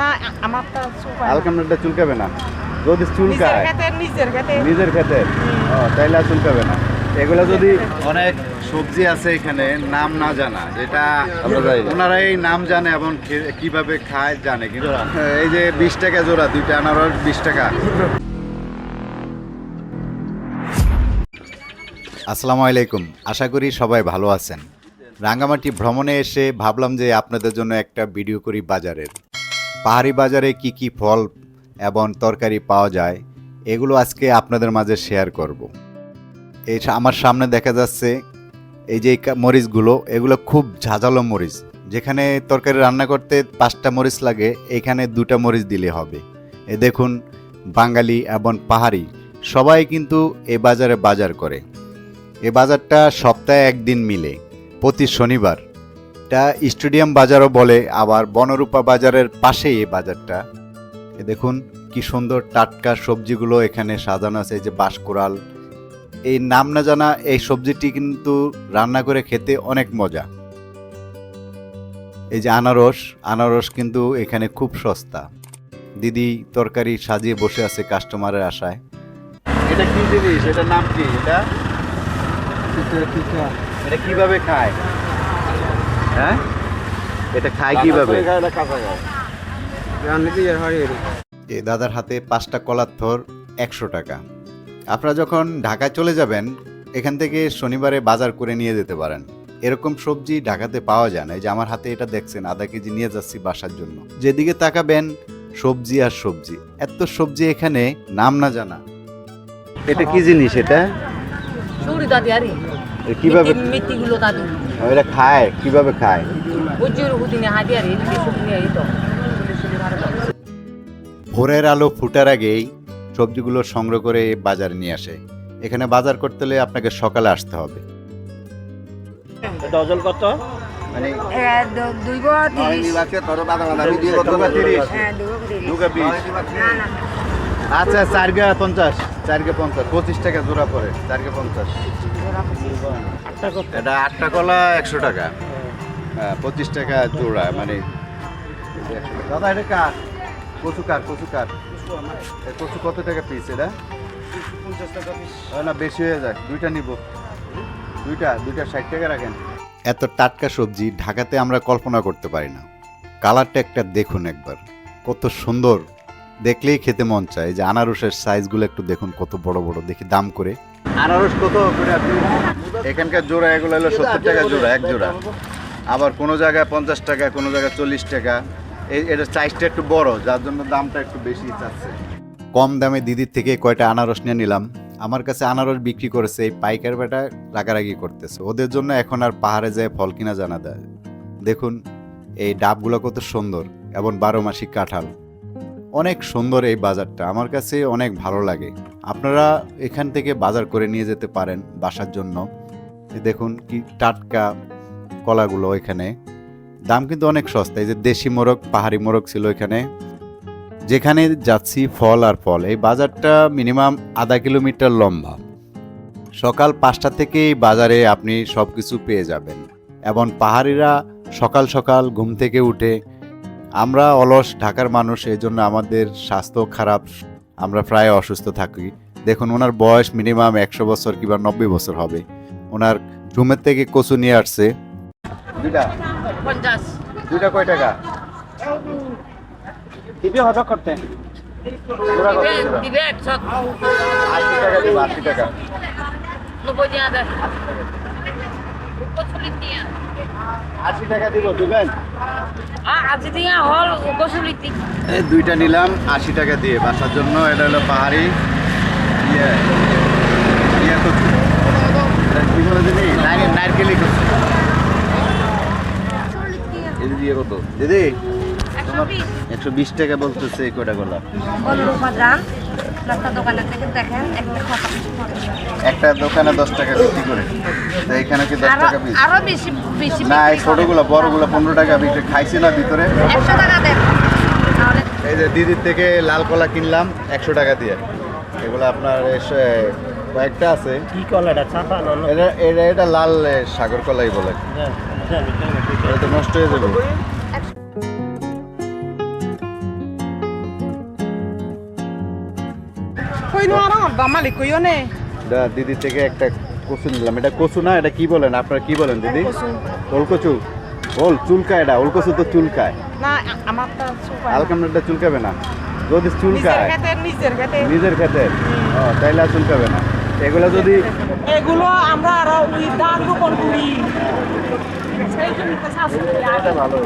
না চুলকাবে না। যদি নিজের চুলকায় নিজের খেতে নিজের খেতে ও তাইলে চুলকাবে না। এগুলো যদি অনেক সবজি আছে এখানে নাম না জানা। যেটা ওনারা এই নাম জানে এবং কীভাবে খায় জানে কিন্তু এই যে বিশ টাকা জোড়া দুইটা আনারস বিশ টাকা। আসসালামু আলাইকুম। আশা করি সবাই ভালো আছেন। রাঙ্গামাটি ভ্রমণে এসে ভাবলাম যে আপনাদের জন্য একটা ভিডিও করি বাজারের। পাহাড়ি বাজারে কি কি ফল এবং তরকারি পাওয়া যায়, এগুলো আজকে আপনাদের মাঝে শেয়ার করব। এই আমার সামনে দেখা যাচ্ছে এই যে মরিচগুলো, এগুলো খুব ঝাঁঝালো মরিচ। যেখানে তরকারি রান্না করতে পাঁচটা মরিচ লাগে, এখানে দুটা মরিচ দিলে হবে। এ দেখুন, বাঙালি এবং পাহাড়ি, সবাই কিন্তু এ বাজারে বাজার করে। এ বাজারটা সপ্তাহে একদিন মিলে, প্রতি শনিবার। এটা স্টেডিয়াম বাজারও বলে, আবার বনরূপা বাজারের পাশেই এই বাজারটা। দেখুন, কি সুন্দর টাটকা সবজিগুলো এখানে সাজানো আছে, এই যে বাঁশকোড়াল। এই নাম না জানা এই সবজিটি কিন্তু রান্না করে খেতে অনেক মজা। এই যে আনারস আনারস কিন্তু এখানে খুব সস্তা। দিদি তরকারি সাজিয়ে বসে আছে কাস্টমারের আশায়। এটা কি জিনিস এটার নাম কি? এটা? এটা কীভাবে খায়? হ্যাঁ? এটা খায় কীভাবে? এ দাদার হাতে পাঁচটা কলার থর একশো টাকা। আপনারা যখন ঢাকায় চলে যাবেন এখান থেকে শনিবারে বাজার করে নিয়ে যেতে পারেন। এরকম সবজি ঢাকাতে পাওয়া যায় না। এই যে আমার হাতে এটা দেখছেন আধা কেজি নিয়ে যাচ্ছি বাসার জন্য। যেদিকে তাকাবেন সবজি আর সবজি। এত সবজি এখানে নাম না জানা। এটা কি জিনিস এটা? সুরি দাদি আরে। কীভাবে মিটি গুলো দাদি এটা খায় কীভাবে খায়? বুঝির হুদিনে হাদি এই সুরি এই তো। ভোরের আলো ফুটার আগেই সবজিগুলো সংগ্রহ করে বাজারে নিয়ে আসে। এখানে বাজার করতে হলে আপনাকে সকালে আসতে হবে। ডজন কত? মানে দুই তিরিশ। দুগা তিরিশ, হ্যাঁ দুই তিরিশ। না না। আচ্ছা চারগা পঞ্চাশ চারগা পঞ্চাশ, পঁচিশ টাকা জোড়া পড়ে, চারগা পঞ্চাশ। এটা আটটা কলা একশো টাকা। হ্যাঁ পঁচিশ টাকা জোড়া মানে দাদা, এটা কার? কচু কার কচু কার? কচু কত টাকা পিস এটা? না, বেশি হয়ে যায় দুইটা নিব। দুইটা দুইটা ষাট টাকা রাখেন। এত টাটকা সবজি ঢাকাতে আমরা কল্পনা করতে পারি না। কালারটা একটা দেখুন একবার, কত সুন্দর। দেখলেই খেতে মন চায়। যে আনারসের সাইজগুলো একটু দেখুন কত বড় বড়। দেখি দাম করে। আনারস কত করে এখানকার জোড়া এগুলো হলো সত্তর টাকা জোড়া এক জোড়া। আবার কোনো জায়গায় পঞ্চাশ টাকা কোনো জায়গায় চল্লিশ টাকা। এই এটার সাইজটা একটু বড় যার জন্য দামটা একটু বেশি চাচ্ছে। কম দামে দিদির থেকে কয়টা আনারস নিয়ে নিলাম। আমার কাছে আনারস বিক্রি করেছে এই পাইকার বেটা রাগারাগি করতেছে। ওদের জন্য এখন আর পাহাড়ে যায় ফল কিনা জানা দেয়। দেখুন এই ডাবগুলো কত সুন্দর এবং বারো মাসিক কাঁঠাল। অনেক সুন্দর এই বাজারটা। আমার কাছে অনেক ভালো লাগে। আপনারা এখান থেকে বাজার করে নিয়ে যেতে পারেন বাসার জন্য। দেখুন কি টাটকা কলাগুলো এখানে। দাম কিন্তু অনেক সস্তা। এই যে দেশি মোরগ, পাহাড়ি মোরগ ছিল এখানে। যেখানে যাচ্ছি ফল আর ফল। এই বাজারটা মিনিমাম আধা কিলোমিটার লম্বা। সকাল পাঁচটা থেকেই বাজারে আপনি সব কিছু পেয়ে যাবেন। এবং পাহাড়িরা সকাল সকাল ঘুম থেকে উঠে আমরা অলস ঢাকার মানুষ এই জন্য আমাদের স্বাস্থ্য খারাপ আমরা প্রায় অসুস্থ থাকি। দেখুন ওনার বয়স মিনিমাম একশো বছর কিংবা নব্বই বছর হবে। ওনার ঘুমের থেকে কচু নিয়ে আসছে। দুইটা? দুইটা কয় টাকা? দিবি করতে? দিবে টাকা দেবো আশি টাকা। নব্বই আশি টাকা দিব দিবেন? আজি দিয়া হল কচুরি এই দুইটা নিলাম আশি টাকা দিয়ে। বাসার জন্য এটা হলো পাহাড়ি। ইয়ে ইয়ে কচু কি? বলে দিদি নারকেলি কত? দিদি একশো বিশ। একশো বিশ টাকা বলতেছে এই কয়টা গোলা? অনুরূপা দোকানে থেকে দেখেন একটা কথা একটা দোকানে দশ টাকা বিক্রি করে। তো এখানে কি দশ টাকা পিস আরও বেশি বেশি না এই। ছোটগুলো বড়গুলো পনেরো টাকা বিক্রি খাইছি না ভিতরে। একশো টাকা দেন। এই যে দিদির থেকে লাল কলা কিনলাম একশো টাকা দিয়ে। এগুলো আপনার এসে কয়েকটা আছে। কি কলাটা? চাপা? এটা এটা এটা লাল সাগর কলাই বলে। হ্যাঁ, জানি। এটা তো নষ্ট হয়ে যাবে। কই নোয়ারা বা মালিক কইও নে। দা দিদি থেকে একটা কচু নিলাম। এটা কচু না এটা কি বলেন? আপনারা কি বলেন দিদি? কচু। ওলকচু? ওল চুলকায় এটা ওলকচু তো চুলকায়। না আমারটা সুপার আলকামটা চুলকাবে না। যদি নিজের চুলকায় খেতে নিজের খেতে। নিজের খেতে? ও তাইলে আর চুলকাবে না। এগুলো যদি এগুলো আমরা আরও ওই ধান রোপণ করি। তো ভালো